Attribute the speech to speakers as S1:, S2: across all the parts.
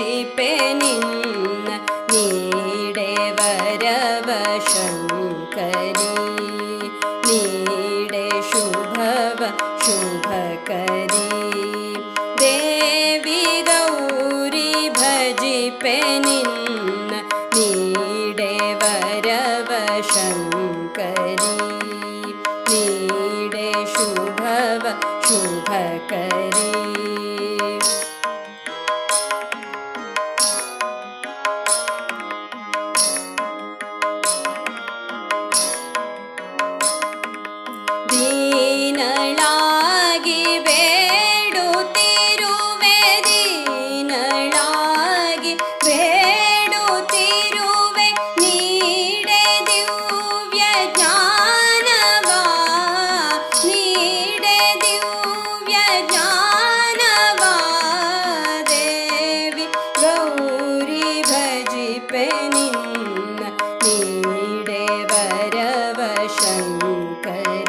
S1: ശിപെ നിന്ന് നീടെ വരവശങ്കരി. നീടെ ശുഭവ ശുഭകരി. ദേവി ഗൗരി ഭജിപ്പെ നിന്ന് നീടെ വരവശങ്കരി. നീടെ ശുഭവ വരവ ശങ്കരി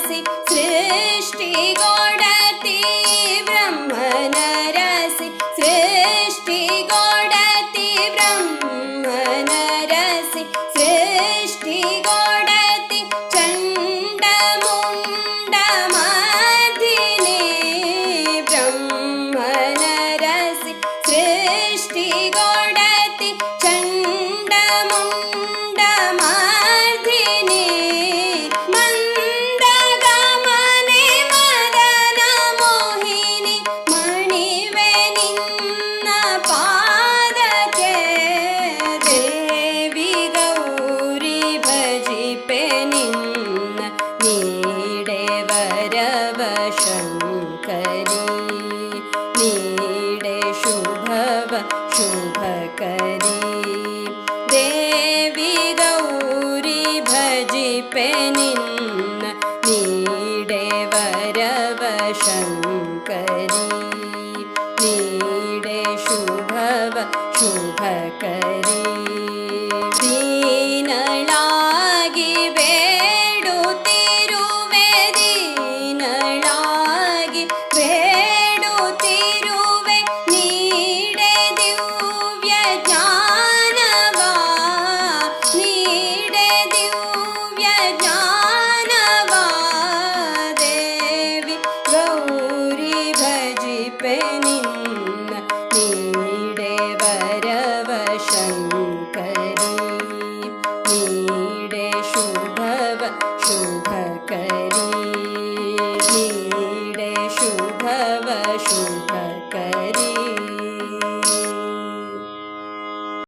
S1: ಬ್ರಹ್ಮನರಸಿ Whoa.